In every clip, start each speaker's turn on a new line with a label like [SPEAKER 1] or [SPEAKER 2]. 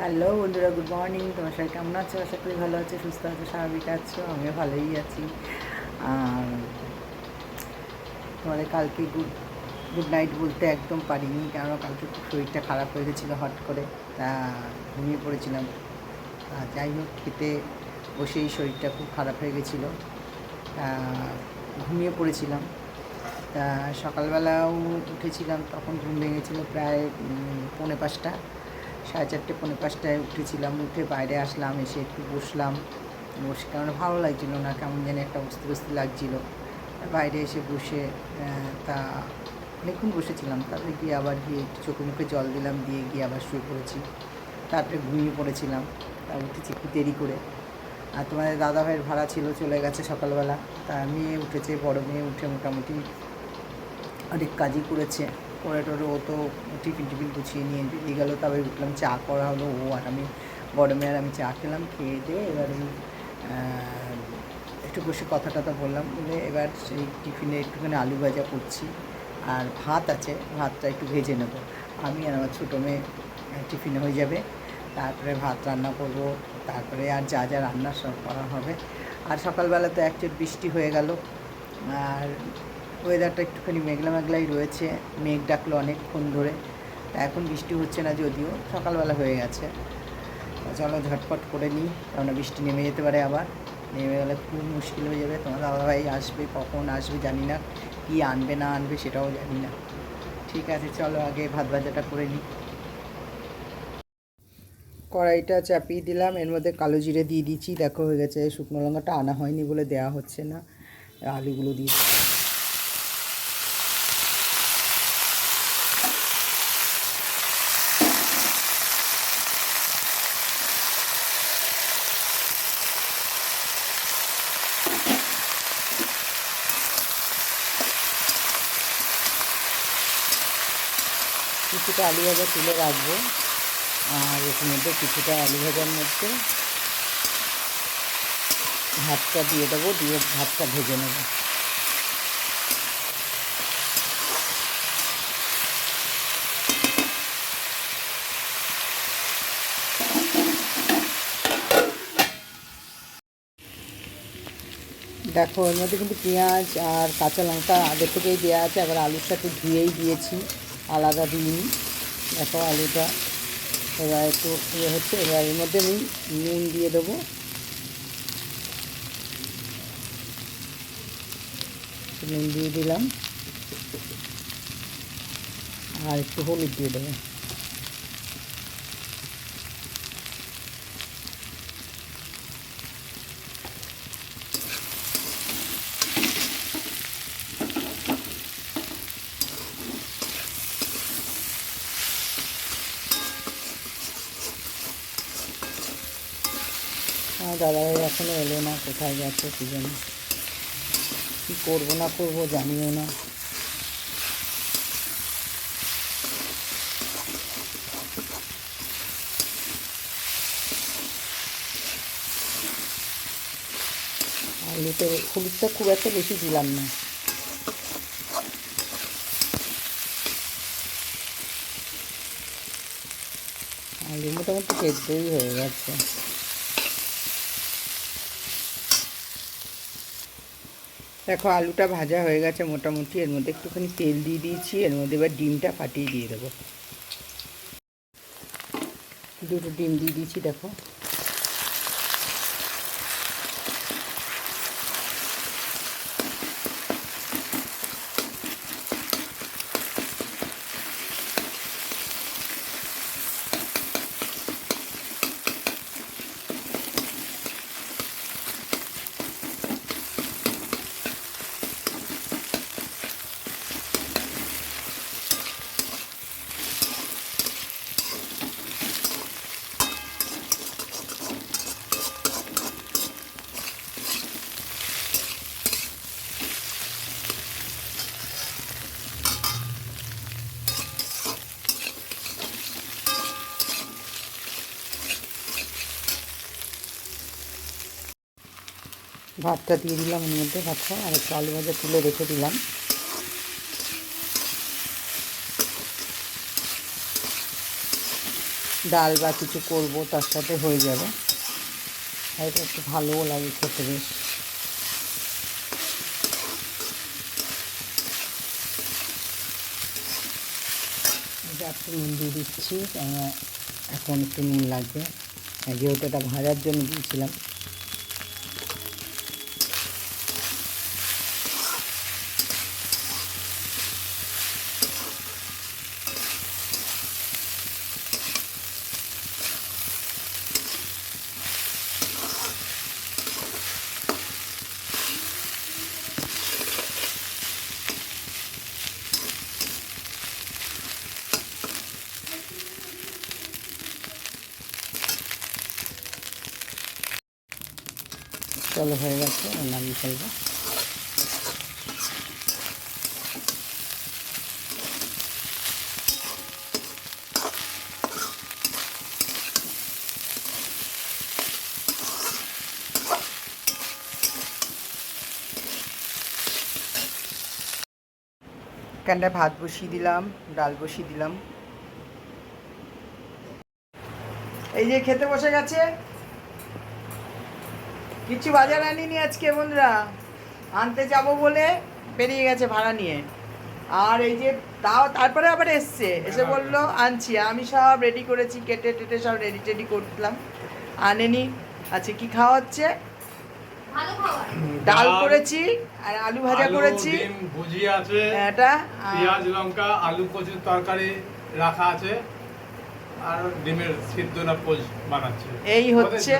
[SPEAKER 1] Hello বন্ধুরা, good morning. তোমার সবাই কেমন আছো? আশা করি ভালো আছো, সুস্থ আছো, স্বাভাবিক আছো, আমিও ভালোই আছি। তোমাদের কালকে গুড গুড নাইট বলতে একদম পারিনি, কেননা কালকে খুব শরীরটা খারাপ হয়ে গেছিল হট করে, তা ঘুমিয়ে পড়েছিলাম। যাই হোক, খেতে বসেই শরীরটা খুব খারাপ হয়ে গেছিল ঘুমিয়ে পড়েছিলাম। তা সকালবেলাও উঠেছিলাম, তখন ঘুম ভেঙেছিলো প্রায় পৌনে পাঁচটা। সাড়ে চারটে পনেরো পাঁচটায় উঠেছিলাম, উঠে বাইরে আসলাম, এসে একটু বসলাম। বসে কেমন ভালো লাগছিল না, কেমন যেন একটা বস্তি লাগছিল। বাইরে এসে বসে তা অনেকক্ষণ বসেছিলাম, তারপরে গিয়ে আবার গিয়ে একটু চোখে মুখে জল দিলাম, দিয়ে গিয়ে আবার শুয়ে পড়েছি। তারপরে ঘুমিয়ে পড়েছিলাম, তা উঠেছি একটু দেরি করে। আর তোমাদের দাদা ভাইয়ের ভাড়া ছিল, চলে গেছে সকালবেলা। তা মেয়ে উঠেছে, বড় মেয়ে উঠে মোটামুটি অনেক কাজই করেছে। করে টোরে ও তো টিফিন টিফিন গুছিয়ে নিয়ে বেরিয়ে গেলো তবে উঠলাম চা করা হলো ও আর আমি বড় আর আমি চা খেলাম খেয়ে দিয়ে এবার ওই, একটু বসে কথা টথা বললাম বলে এবার সেই টিফিনে একটুখানি আলু ভাজা করছি আর ভাত আছে ভাতটা একটু ভেজে নেব। আমি আর আমার ছোটো মেয়ে টিফিনে হয়ে যাবে তারপরে ভাত রান্না করব তারপরে আর যা যা রান্না সব করা হবে। আর সকালবেলা তো একচেট বৃষ্টি হয়ে গেল আর ওয়েদারটা একটুখানি মেঘলা মেঘলাই রয়েছে। মেঘ ডাকলো অনেকক্ষণ ধরে। এখন বৃষ্টি হচ্ছে না যদিও, সকালবেলা হয়ে গেছে। চলো ঝটপট করে নিই, কেননা বৃষ্টি নেমে যেতে পারে আবার। নেমে গেলে খুব মুশকিল হয়ে যাবে। তোমার দাদাভাই আসবে, কখন আসবে জানি না। কী আনবে, না আনবে সেটাও জানি না। ঠিক আছে, চলো আগে ভাত ভাজাটা করে নিই। কড়াইটা চাপিয়ে দিলাম। এর মধ্যে কালো জিরে দিয়ে দিচ্ছি। দেখো হয়ে গেছে, শুকনো লঙ্কাটা আনা হয়নি বলে দেওয়া হচ্ছে না। আলুগুলো দিয়ে কিছুটা আলু ভাজা তুলে রাখব। আর এর মধ্যে কিছুটা আলু ভাজার মধ্যে ভাতটা দিয়ে দেবো, দিয়ে ভাতটা ভেজে নেব। দেখো, এর মধ্যে কিন্তু পেঁয়াজ আর কাঁচা লঙ্কা আগে থেকেই দেওয়া আছে, আবার আলুর সাথে ধুয়েই দিয়েছি। আলাদা দিইনি দেখো আলুটা এবার একটু ইয়ে হচ্ছে, এবার এর মধ্যে আমি নুন দিয়ে দেবো। নুন দিয়ে দিলাম। আর একটু হলুদ দিয়ে দেবো। আমার দাদাভাই এখনও এলো না, কোথায় গেছে কী জানি। কী করব না করব জানিও না। আলুতে হলুদটা খুব একটা বেশি দিলাম না। আলু মোটামুটি সেদ্ধই হয়ে গেছে। দেখো, আলুটা ভাজা হয়ে গেছে মোটামুটি। এর মধ্যে একটুখানি তেল দিয়ে দিয়েছি। এর মধ্যে এবার ডিমটা ফাটিয়ে দিয়ে দেবো। দুটো ডিম দিয়ে দিয়েছি, দেখো। ভাতটা দিয়ে দিলাম এর মধ্যে। ভাতটা আর একটু আলু ভাজা তুলে রেখে দিলাম। ডাল বা কিছু করব, তার সাথে হয়ে যাবে। আর এটা একটু ভালোও লাগে খেতে বেশ। একটু নুন দিয়ে দিচ্ছি এখন একটু নুন লাগবে। যেহেতু এটা ভাজার জন্য দিয়েছিলাম। চলো হয়ে গেছে নামিয়ে ফেলব। এখানটায় ভাত বসিয়ে দিলাম, ডাল বসিয়ে দিলাম। এই যে খেতে বসে গেছে? কিছু বাজার আনিনি আজকে বন্ধুরা। আনতে যাব বলে বেরিয়ে গেছে ভাড়া নিয়ে। আর এই যে তাও তারপরে আবার এসছে এসে বলল আনছি। আমি সব রেডি করেছি কেটে টেটে সব রেডি টেডি করলাম। আনেনি। আচ্ছা কি খাওয়া হচ্ছে ডাল
[SPEAKER 2] ডাল,
[SPEAKER 1] করেছি আর আলু ভাজা করেছি।
[SPEAKER 2] ডিম ভুজিয়া আছে
[SPEAKER 1] এটা
[SPEAKER 2] পেঁয়াজ লঙ্কা আলু কচুর তরকারি রাখা আছে আর ডিমের সিদ্ধ না পোজ বানাচ্ছে।
[SPEAKER 1] এই হচ্ছে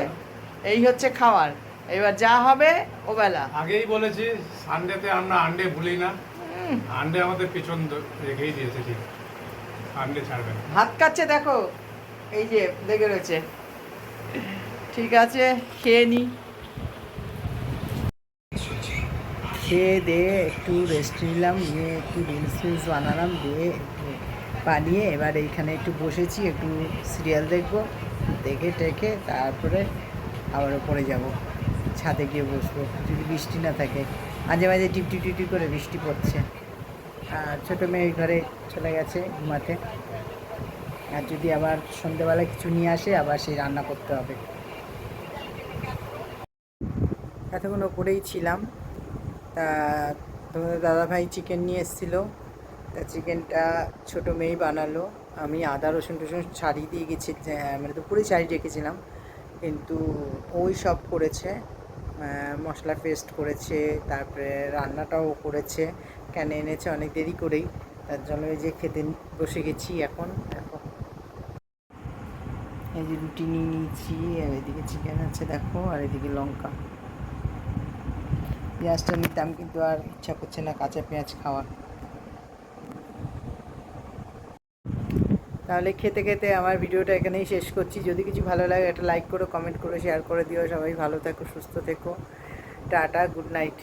[SPEAKER 1] এই হচ্ছে খাওয়ার। এবার যা হবে ও বেলা
[SPEAKER 2] আগেই বলেছি সানডেতে আমরা আন্ডে ভুলি না। আন্ডে আমাদের পিছন দ- রেখেই দিয়েছে ঠিক। আন্ডে ছাড়বে না।
[SPEAKER 1] হাত কাচ্ছে দেখো। এই যে দেখে রয়েছে। ঠিক আছে খেয়ে নি। খেয়ে দিয়ে একটু রেস্ট নিলাম নিয়ে একটু রিলস ফিলস বানালাম দিয়ে বানিয়ে এবার এইখানে একটু বসেছি একটু সিরিয়াল দেখব দেখে টেখে তারপরে আবার ওপরে যাব। ছাদে গিয়ে বসবো যদি বৃষ্টি না থাকে। মাঝে মাঝে টিপটি টিপটি করে বৃষ্টি পড়ছে। আর ছোটো মেয়ে ঘরে চলে গেছে ঘুমাতে। আর যদি আবার সন্ধ্যেবেলা কিছু নিয়ে আসে, আবার সেই রান্না করতে হবে। এতক্ষণ ওপরেই ছিলাম। তা তোমাদের দাদাভাই চিকেন নিয়ে এসেছিল। তা চিকেনটা ছোটো মেয়েই বানালো। আমি আদা, রসুন টসুন ছাড়িয়ে দিয়ে গেছি মানে তো পুরোই ছাড়িয়ে রেখেছিলাম। কিন্তু ওই সব করেছে। মশলা পেস্ট করেছে, তারপরে রান্নাটাও করেছে। কেন এনেছে? অনেক দেরি করেই। তার জন্য ওই যে খেতে বসে গেছি এখন। এখন এই যে রুটি নিয়ে নিয়েছি, আর এদিকে চিকেন আছে দেখো, আর এদিকে লঙ্কা। পেঁয়াজটা নিতাম কিন্তু আর ইচ্ছা করছে না কাঁচা পেঁয়াজ খাওয়া তাহলে খেতে খেতে আমার ভিডিওটা এখানেই শেষ করছি। যদি কিছু ভালো লাগে একটা লাইক করো কমেন্ট করো শেয়ার করে দিও। সবাই ভালো থেকো, সুস্থ থেকো। Tata good night